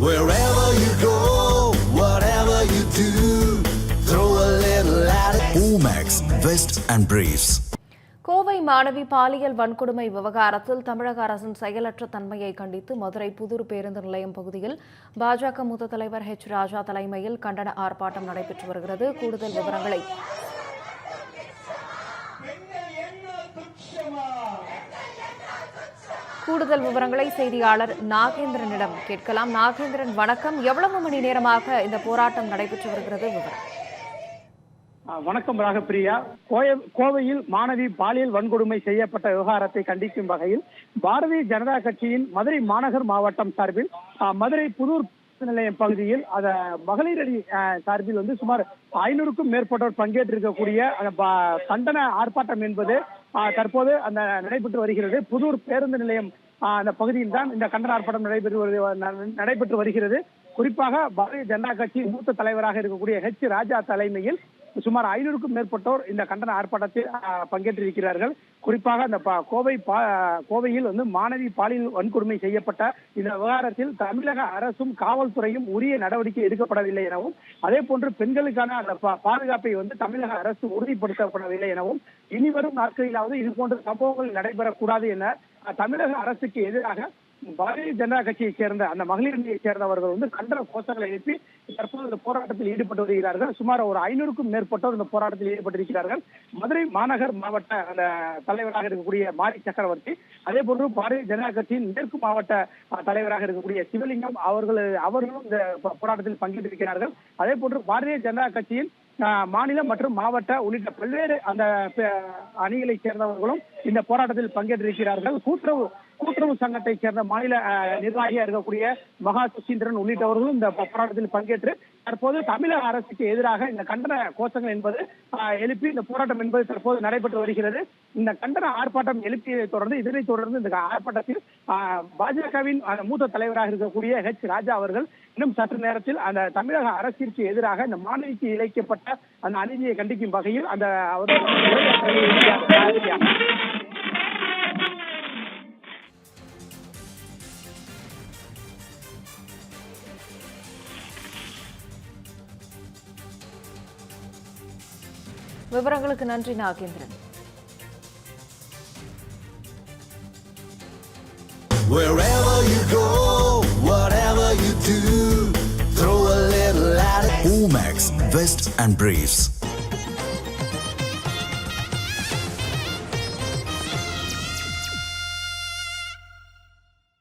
Wherever you go, whatever you do, throw a little at it. Omax, Vest and Briefs. Kovai மாணவி பாலியல் வன்கொடுமை விவகாரத்தில் தமிழக அரசின் செயலற்ற தன்மையை கண்டித்து மதுரை புதூர் பேருந்து நிலையம் பகுதியில் பாஜக மூத்த தலைவர் ஹெச் ராஜா தலைமையில் கண்டன ஆர்ப்பாட்டம் நடைபெற்று வருகிறது கூடுதல் விவரங்களை கூடுதல் விவரங்களை செய்தியாளர் நாகேந்திரனிடம் கேட்கலாம். நாகேந்திரன் வணக்கம். எவ்வளவு மணி நேரமாக இந்த போராட்டம் நடைபெற்று வருகிறது? விவரம். வணக்கம் ராகப்பிரியா. கோவையில் மாணவி பாலியல் வன்கொடுமை செய்யப்பட்ட விவகாரத்தை கண்டிக்கும் வகையில் பாரதிய ஜனதா கட்சியின் மதுரை மாநகர் மாவட்டம் சார்பில் மதுரை புதூர் நிலையம் பகுதியில் அத மகளிர் அணி சார்பில் வந்து சுமார் ஐநூறுக்கும் மேற்பட்டோர் பங்கேற்றிருக்கக்கூடிய அந்த கண்டன ஆர்ப்பாட்டம் என்பது தற்போது அந்த நடைபெற்று வருகிறது. புதூர் பேருந்து நிலையம் அந்த பகுதியில் தான் இந்த கண்டன ஆர்ப்பாட்டம் நடைபெற்று நடைபெற்று வருகிறது. குறிப்பாக பாரதிய ஜனதா கட்சி மூத்த தலைவராக இருக்கக்கூடிய ஹெச் ராஜா தலைமையில் சுமார் ஐநூறுக்கும் மேற்பட்டோர் இந்த கண்டன ஆர்ப்பாட்டத்தில் பங்கேற்றிருக்கிறார்கள். குறிப்பாக அந்த கோவை கோவையில் வந்து மாணவி பாலியல் வன்கொடுமை செய்யப்பட்ட இந்த விவகாரத்தில் தமிழக அரசும் காவல்துறையும் உரிய நடவடிக்கை எடுக்கப்படவில்லை எனவும் அதே போன்று பெண்களுக்கான அந்த பாதுகாப்பை வந்து தமிழக அரசு உறுதிப்படுத்தப்படவில்லை எனவும் இனி வரும் நாட்களிலாவது இது போன்ற சம்பவங்கள் நடைபெறக்கூடாது என தமிழக அரசுக்கு எதிராக பாரதிய ஜனதா கட்சியைச் சேர்ந்த அந்த மகளிர் அணியைச் சேர்ந்தவர்கள் வந்து கண்டன கோஷங்களை எழுப்பி தற்போது இந்த போராட்டத்தில் ஈடுபட்டு வருகிறார்கள். சுமார் ஒரு ஐநூறுக்கும் மேற்பட்டோர் இந்த போராட்டத்தில் ஈடுபட்டிருக்கிறார்கள். மதுரை மாநகர் மாவட்ட அந்த தலைவராக இருக்கக்கூடிய மாரி சக்கரவர்த்தி அதே போன்று பாரதிய ஜனதா கட்சியின் மேற்கு மாவட்ட தலைவராக இருக்கக்கூடிய சிவலிங்கம் அவர்கள் அவர்களும் இந்த போராட்டத்தில் பங்கேற்றிருக்கிறார்கள். அதே போன்று பாரதிய ஜனதா கட்சியின் மாநிலம் மற்றும் மாவட்ட உள்ளிட்ட பல்வேறு அந்த அணிகளை அணிகளைச் சேர்ந்தவர்களும் இந்த போராட்டத்தில் பங்கேற்றிருக்கிறார்கள். கூட்டுறவு கூட்டுறவு சங்கத்தைச் சேர்ந்த மாநில நிர்வாகியா இருக்கக்கூடிய மகா சுசீந்திரன் உள்ளிட்டவர்களும் இந்த போராட்டத்தில் பங்கேற்று தற்போது தமிழக அரசுக்கு எதிராக இந்த கண்டன கோஷங்கள் என்பது எழுப்பி இந்த போராட்டம் என்பது தற்போது நடைபெற்று வருகிறது. இந்த கண்டன ஆர்ப்பாட்டம் எழுப்பியதை தொடர்ந்து இதனைத் தொடர்ந்து இந்த ஆர்ப்பாட்டத்தில் பாஜகவின் மூத்த தலைவராக இருக்கக்கூடிய ஹெச் ராஜா அவர்கள் இன்னும் சற்று நேரத்தில் அந்த தமிழக அரசிற்கு எதிராக இந்த மாணவிக்கு இழைக்கப்பட்ட அந்த அநீதியை கண்டிக்கும் வகையில் அந்த அவர்கள் விவரங்களுக்கு நன்றி Nagendran Wherever you go, whatever you do, throw a little at it. Omax, Vest and Briefs.